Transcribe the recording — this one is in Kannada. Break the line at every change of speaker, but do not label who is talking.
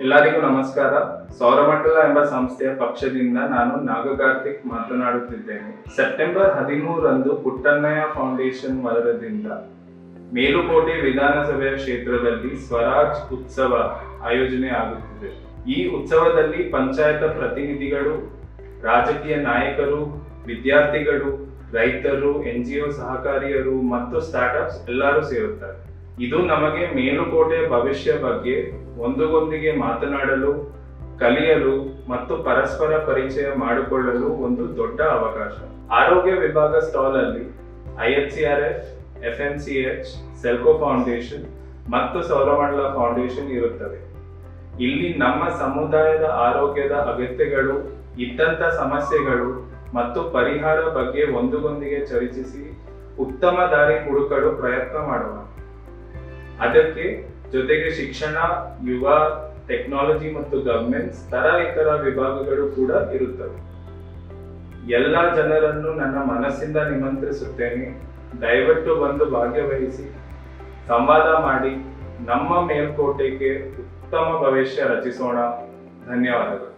ಎಲ್ಲರಿಗೂ ನಮಸ್ಕಾರ. ಸೌರಮಂಡಲ ಎಂಬ ಸಂಸ್ಥೆಯ ಪಕ್ಷದಿಂದ ನಾನು ನಾಗಕಾರ್ತಿಕ್ ಮಾತನಾಡುತ್ತಿದ್ದೇನೆ. ಸೆಪ್ಟೆಂಬರ್ ಹದಿಮೂರರಂದು ಪುಟ್ಟಣ್ಣಯ್ಯ ಫೌಂಡೇಶನ್ ವರದಿಂದ ಮೇಲುಕೋಟೆ ವಿಧಾನಸಭೆಯ ಕ್ಷೇತ್ರದಲ್ಲಿ ಸ್ವರಾಜ್ ಉತ್ಸವ ಆಯೋಜನೆ ಆಗುತ್ತಿದೆ. ಈ ಉತ್ಸವದಲ್ಲಿ ಪಂಚಾಯತ್ ಪ್ರತಿನಿಧಿಗಳು, ರಾಜಕೀಯ ನಾಯಕರು, ವಿದ್ಯಾರ್ಥಿಗಳು, ರೈತರು ಎನ್ ಜಿ ಸಹಕಾರಿಯರು ಮತ್ತು ಸ್ಟಾರ್ಟ್ಅಪ್ಸ್ ಎಲ್ಲರೂ ಸೇರುತ್ತಾರೆ. ಇದು ನಮಗೆ ಮೇಲುಕೋಟೆ ಭವಿಷ್ಯ ಬಗ್ಗೆ ಒಂದುಗೊಂದಿಗೆ ಮಾತನಾಡಲು, ಕಲಿಯಲು ಮತ್ತು ಪರಸ್ಪರ ಪರಿಚಯ ಮಾಡಿಕೊಳ್ಳಲು ಒಂದು ದೊಡ್ಡ ಅವಕಾಶ. ಆರೋಗ್ಯ ವಿಭಾಗ ಸ್ಟಾಲ್ ಅಲ್ಲಿ IHCRF F M C H, Selco foundation ಮತ್ತು ಸೌರಮಂಡಲ ಫೌಂಡೇಶನ್ ಇರುತ್ತವೆ. ಇಲ್ಲಿ ನಮ್ಮ ಸಮುದಾಯದ ಆರೋಗ್ಯದ ಅಗತ್ಯಗಳು, ಇದ್ದಂಥ ಸಮಸ್ಯೆಗಳು ಮತ್ತು ಪರಿಹಾರ ಬಗ್ಗೆ ಒಂದುಗೊಂದಿಗೆ ಚರ್ಚಿಸಿ, ಉತ್ತಮ ದಾರಿ ಹುಡುಕಲು ಪ್ರಯತ್ನ ಮಾಡೋಣ. ಅದಕ್ಕೆ ಜೊತೆಗೆ ಶಿಕ್ಷಣ, ಯುವ ಟೆಕ್ನಾಲಜಿ ಮತ್ತು ಗವರ್ಮೆಂಟ್ಸ್ ತರ ಇತರ ವಿಭಾಗಗಳು ಕೂಡ ಇರುತ್ತವೆ. ಎಲ್ಲ ಜನರನ್ನು ನನ್ನ ಮನಸ್ಸಿಂದ ನಿಮಂತ್ರಿಸುತ್ತೇನೆ. ದಯವಿಟ್ಟು ಬಂದು ಭಾಗ್ಯವಹಿಸಿ. ಸಂವಾದ ಮಾಡಿ. ನಮ್ಮ ಮೇಲ್ಕೋಟೆಗೆ ಉತ್ತಮ ಭವಿಷ್ಯ ರಚಿಸೋಣ. ಧನ್ಯವಾದಗಳು.